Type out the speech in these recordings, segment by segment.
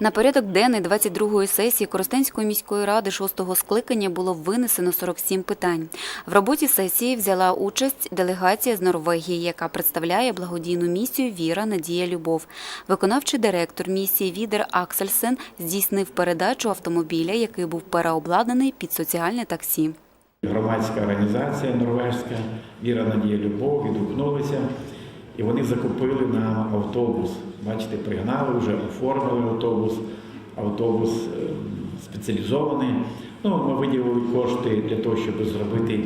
На порядок денний 22-ї сесії Коростенської міської ради 6-го скликання було винесено 47 питань. В роботі сесії взяла участь делегація з Норвегії, яка представляє благодійну місію Віра, Надія, Любов. Виконавчий директор місії Відер Аксельсен здійснив передачу автомобіля, який був переобладнаний під соціальне таксі. Громадська організація норвежська Віра Надія Любов відгукнулися і вони закупили нам автобус. Бачите, пригнали вже, оформили автобус. Автобус е, спеціалізований. Ну, ми виділили кошти для того, щоб зробити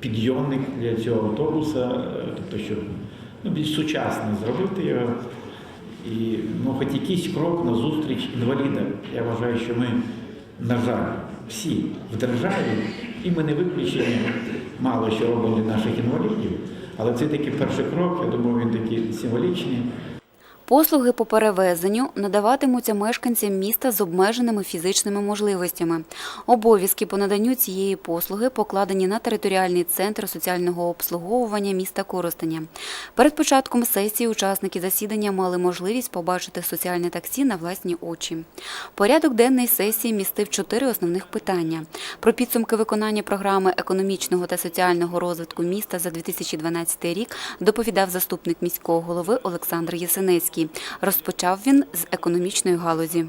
підйомник для цього автобуса, е, тобто, щоб ну, більш сучасно зробити його. І ну, хоч якийсь крок на зустріч інвалідам. Я вважаю, що ми, на жаль, всі в державі, і ми не виключені, мало що робимо наших інвалідів. Але це такий перший крок, я думаю, він такий символічний. Послуги по перевезенню надаватимуться мешканцям міста з обмеженими фізичними можливостями. Обов'язки по наданню цієї послуги покладені на територіальний центр соціального обслуговування міста Коростеня. Перед початком сесії учасники засідання мали можливість побачити соціальне таксі на власні очі. Порядок денний сесії містив чотири основних питання: про підсумки виконання програми економічного та соціального розвитку міста за 2012 рік доповідав заступник міського голови Олександр Єсенецький. Розпочав він з економічної галузі.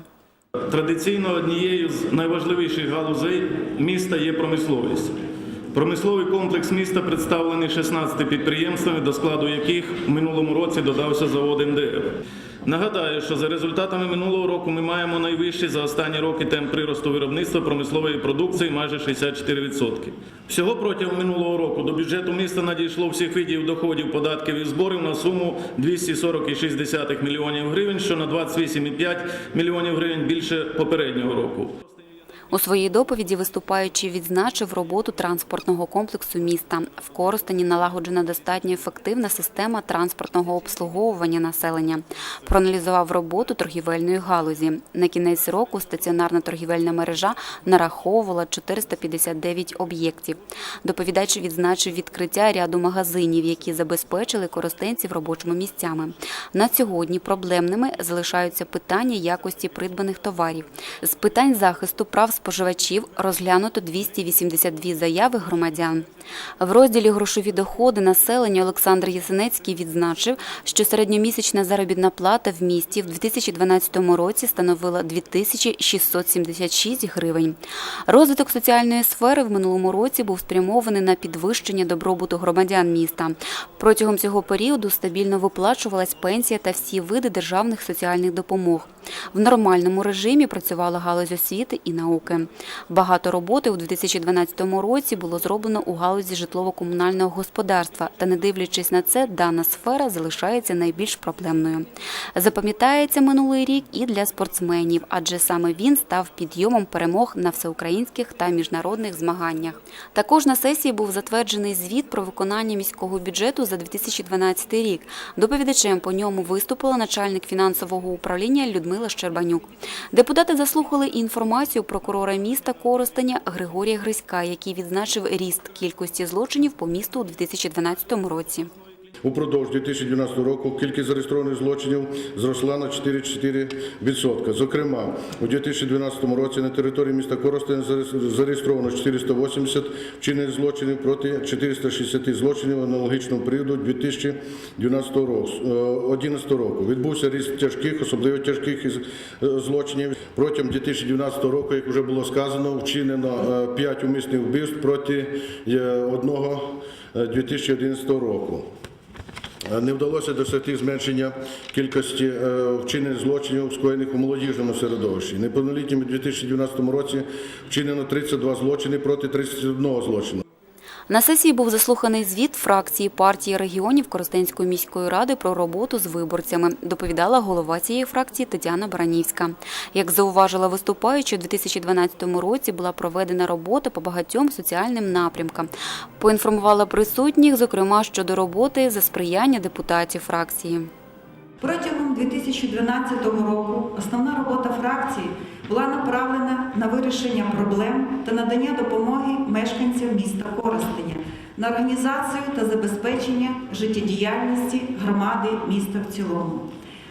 Традиційно однією з найважливіших галузей міста є промисловість. Промисловий комплекс міста представлений 16 підприємствами, до складу яких в минулому році додався завод МДФ. Нагадаю, що за результатами минулого року ми маємо найвищий за останні роки темп приросту виробництва промислової продукції майже 64%. Всього протягом минулого року до бюджету міста надійшло всіх видів доходів, податків і зборів на суму 240,6 мільйонів гривень, що на 28,5 мільйонів гривень більше попереднього року. У своїй доповіді виступаючи відзначив роботу транспортного комплексу міста. В Коростені налагоджена достатньо ефективна система транспортного обслуговування населення. Проаналізував роботу торгівельної галузі. На кінець року стаціонарна торгівельна мережа нараховувала 459 об'єктів. Доповідач відзначив відкриття ряду магазинів, які забезпечили коростенців робочими місцями. На сьогодні проблемними залишаються питання якості придбаних товарів. З питань захисту прав споживачів розглянуто 282 заяви громадян. В розділі грошові доходи населення Олександр Єсенецький відзначив, що середньомісячна заробітна плата в місті в 2012 році становила 2676 гривень. Розвиток соціальної сфери в минулому році був спрямований на підвищення добробуту громадян міста. Протягом цього періоду стабільно виплачувалась пенсія та всі види державних соціальних допомог. В нормальному режимі працювала галузь освіти і науки. Багато роботи у 2012 році було зроблено у галузі житлово-комунального господарства, та не дивлячись на це, дана сфера залишається найбільш проблемною. Запам'ятається минулий рік і для спортсменів, адже саме він став підйомом перемог на всеукраїнських та міжнародних змаганнях. Також на сесії був затверджений звіт про виконання міського бюджету за 2012 рік. Доповідачем по ньому виступила начальник фінансового управління Людмила Щербанюк. Депутати заслухали інформацію прокурора міста Коростеня Григорія Гриська, який відзначив ріст кількості злочинів по місту у 2012 році. Упродовж 2012 року кількість зареєстрованих злочинів зросла на 4,4%. Зокрема, у 2012 році на території міста Коростень зареєстровано 480 вчинених злочинів проти 460 злочинів аналогічного періоду 2012 року. Е, 11 року. Відбувся ріст тяжких, особливо тяжких е, злочинів. Протягом 2012 року, як вже було сказано, вчинено 5 умисних вбивств проти е, одного е, 2011 року. Е, Не вдалося досягти зменшення кількості вчинень вчинених злочинів, скоєних у молодіжному середовищі. Неповнолітнім у 2012 році вчинено 32 злочини проти 31 злочину. На сесії був заслуханий звіт фракції партії регіонів Коростенської міської ради про роботу з виборцями. Доповідала голова цієї фракції Тетяна Баранівська. Як зауважила виступаюча, у 2012 році була проведена робота по багатьом соціальним напрямкам. Поінформувала присутніх, зокрема щодо роботи за сприяння депутатів фракції. Протягом 2012 року основна робота фракції була направлена на вирішення проблем та надання допомоги мешканцям міста Коростеня на організацію та забезпечення життєдіяльності громади міста в цілому.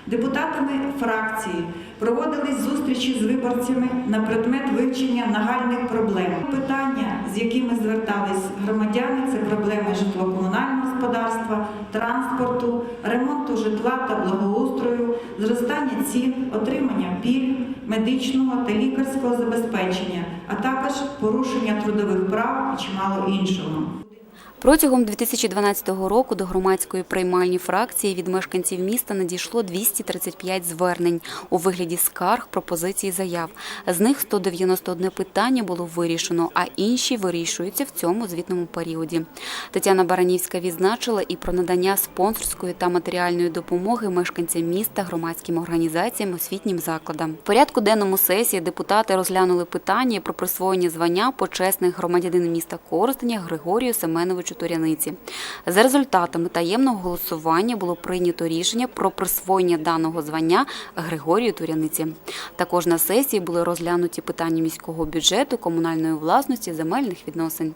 Депутатами фракції проводились зустрічі з виборцями на предмет вивчення нагальних проблем. Питання, з якими звертались громадяни, це проблеми житлово-комунального господарства, транспорту, ремонту житла та благоустрою, зростання цін, отримання пільг, медичного та лікарського забезпечення, а також порушення трудових прав і чимало іншого. Протягом 2012 року до громадської приймальні фракції від мешканців міста надійшло 235 звернень у вигляді скарг, пропозицій, заяв. З них 191 питання було вирішено, а інші вирішуються в цьому звітному періоді. Тетяна Баранівська відзначила і про надання спонсорської та матеріальної допомоги мешканцям міста, громадським організаціям, освітнім закладам. В порядку денному сесії депутати розглянули питання про присвоєння звання почесних громадянин міста Коростеня Григорію Семеновичу Туряниці. За результатами таємного голосування було прийнято рішення про присвоєння даного звання Григорію Туряниці. Також на сесії були розглянуті питання міського бюджету, комунальної власності, земельних відносин.